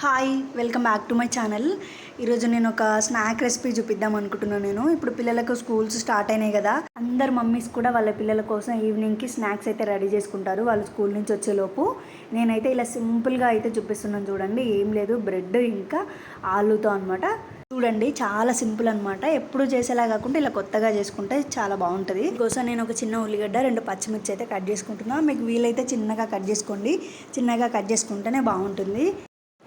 Hi welcome back to my channel. ఈరోజు నేను ఒక స్నాక్ రెసిపీ చూపిద్దాం అనుకుంటున్నాను నేను. ఇప్పుడు పిల్లలకు స్కూల్స్ స్టార్ట్ అయినాయి కదా. అందరు మమ్మీస్ కూడా వాళ్ళ పిల్లల కోసం ఈవినింగ్కి స్నాక్స్ అయితే రెడీ చేసుకుంటారు. వాళ్ళు స్కూల్ నుంచి వచ్చేలోపు నేనైతే ఇలా సింపుల్గా అయితే చూపిస్తున్నాను చూడండి. ఏం లేదు బ్రెడ్ ఇంకా ఆలూతో అనమాట చూడండి చాలా సింపుల్ అనమాట ఎప్పుడు చేసేలా కాకుండా ఇలా కొత్తగా చేసుకుంటే చాలా బాగుంటుంది. కోసం నేను ఒక చిన్న ఉల్లిగడ్డ రెండు పచ్చిమిర్చి అయితే కట్ చేసుకుంటున్నాను మీకు వీలైతే చిన్నగా కట్ చేసుకోండి. చిన్నగా కట్ చేసుకుంటేనే బాగుంటుంది.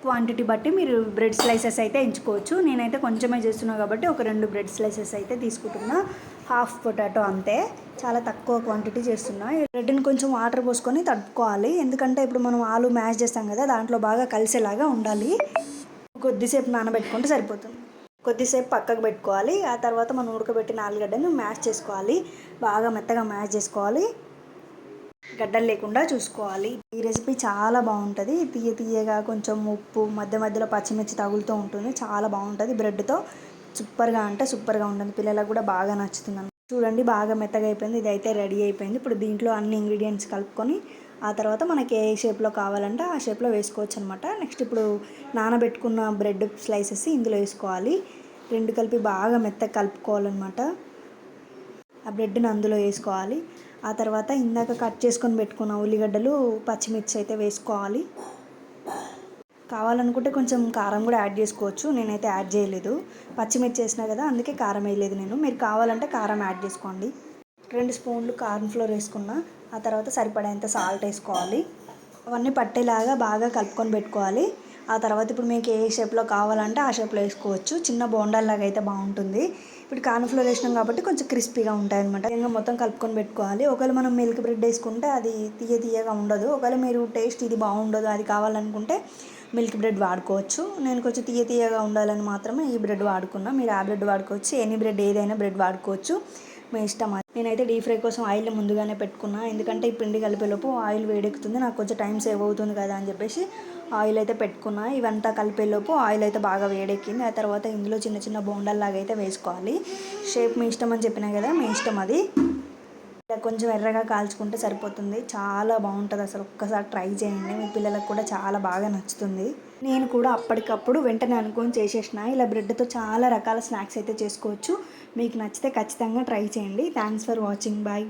క్వాంటిటీ బట్టి మీరు బ్రెడ్ స్లైసెస్ అయితే ఎంచుకోవచ్చు. నేనైతే కొంచెమే చేస్తున్నా కాబట్టి ఒక రెండు బ్రెడ్ స్లైసెస్ అయితే తీసుకుంటున్నా. హాఫ్ పొటాటో అంతే. చాలా తక్కువ క్వాంటిటీ చేస్తున్నా. బ్రెడ్ని కొంచెం వాటర్ పోసుకొని తడుపుకోవాలి. ఎందుకంటే ఇప్పుడు మనం ఆలు మ్యాష్ చేస్తాం కదా దాంట్లో బాగా కలిసేలాగా ఉండాలి. కొద్దిసేపు నానబెట్టుకుంటే సరిపోతుంది. కొద్దిసేపు పక్కకు పెట్టుకోవాలి. ఆ తర్వాత మనం ఉడకబెట్టిన ఆలుగడ్డను మ్యాష్ చేసుకోవాలి. బాగా మెత్తగా మ్యాష్ చేసుకోవాలి. గడ్డలు లేకుండా చూసుకోవాలి. ఈ రెసిపీ చాలా బాగుంటుంది. తీయ తీయగా కొంచెం ఉప్పు మధ్య మధ్యలో పచ్చిమిర్చి తగులుతూ ఉంటుంది. చాలా బాగుంటుంది బ్రెడ్తో సూపర్గా అంటే సూపర్గా ఉంటుంది. పిల్లలకు కూడా బాగా నచ్చుతుంది చూడండి బాగా మెత్తగా అయిపోయింది. ఇది అయితే రెడీ అయిపోయింది. ఇప్పుడు దీంట్లో అన్ని ఇంగ్రీడియంట్స్ కలుపుకొని ఆ తర్వాత మనకి ఏ షేప్లో కావాలంటే ఆ షేప్లో వేసుకోవచ్చు అనమాట నెక్స్ట్ ఇప్పుడు నానబెట్టుకున్న బ్రెడ్ స్లైసెస్ ఇందులో వేసుకోవాలి. రెండు కలిపి బాగా మెత్తగా కలుపుకోవాలన్నమాట. ఆ బ్రెడ్ని అందులో వేసుకోవాలి. ఆ తర్వాత ఇందాక కట్ చేసుకొని పెట్టుకున్న ఉల్లిగడ్డలు పచ్చిమిర్చి అయితే వేసుకోవాలి. కావాలనుకుంటే కొంచెం కారం కూడా యాడ్ చేసుకోవచ్చు. నేనైతే యాడ్ చేయలేదు. పచ్చిమిర్చి వేసినా కదా అందుకే కారం వేయలేదు నేను. మీరు కావాలంటే కారం యాడ్ చేసుకోండి. రెండు స్పూన్లు కార్న్ ఫ్లోర్ వేసుకున్న ఆ తర్వాత సరిపడేంత సాల్ట్ వేసుకోవాలి. అవన్నీ పట్టేలాగా బాగా కలుపుకొని పెట్టుకోవాలి. ఆ తర్వాత ఇప్పుడు మీకు ఏ షేప్లో కావాలంటే ఆ షేప్లో వేసుకోవచ్చు. చిన్న బోండాల్లాగా అయితే బాగుంటుంది. ఇప్పుడు కార్న్ఫ్లోర్ వేసినాం కాబట్టి కొంచెం క్రిస్పీగా ఉంటాయి అనమాట ఇంకా మొత్తం కలుపుకొని పెట్టుకోవాలి. ఒకవేళ మనం మిల్క్ బ్రెడ్ వేసుకుంటే అది తీయ తీయగా ఉండదు. ఒకవేళ మీరు టేస్ట్ ఇది బాగుండదు అది కావాలనుకుంటే మిల్క్ బ్రెడ్ వాడుకోవచ్చు. నేను కొంచెం తీయ తీయగా ఉండాలని మాత్రమే ఈ బ్రెడ్ వాడుకున్నా. మీరు ఆ బ్రెడ్ వాడుకోవచ్చు. ఎనీ బ్రెడ్ ఏదైనా బ్రెడ్ వాడుకోవచ్చు. మీ ఇష్టం నేనైతే డీప్ ఫ్రై కోసం ఆయిల్ ముందుగానే పెట్టుకున్నా. ఎందుకంటే ఈ పిండి కలిపేలోపు ఆయిల్ వేడెక్కుతుంది. నాకు కొంచెం టైం సేవ్ అవుతుంది కదా అని చెప్పేసి ఆయిల్ అయితే పెట్టుకున్నా. ఇవంతా కలిపేలోపు ఆయిల్ అయితే బాగా వేడెక్కింది. ఆ తర్వాత ఇందులో చిన్న చిన్న బోండాల్లాగా అయితే వేసుకోవాలి. షేప్ మీ ఇష్టం అని చెప్పినా కదా మీ ఇష్టం అది. కొంచెం ఎర్రగా కాల్చుకుంటే సరిపోతుంది. చాలా బాగుంటుంది అసలు ఒక్కసారి ట్రై చేయండి. మీ పిల్లలకు కూడా చాలా బాగా నచ్చుతుంది. నేను కూడా అప్పటికప్పుడు వెంటనే అనుకొని చేసేసిన. ఇలా బ్రెడ్తో చాలా రకాల స్నాక్స్ అయితే చేసుకోవచ్చు. మీకు నచ్చితే ఖచ్చితంగా ట్రై చేయండి. Thanks for watching bye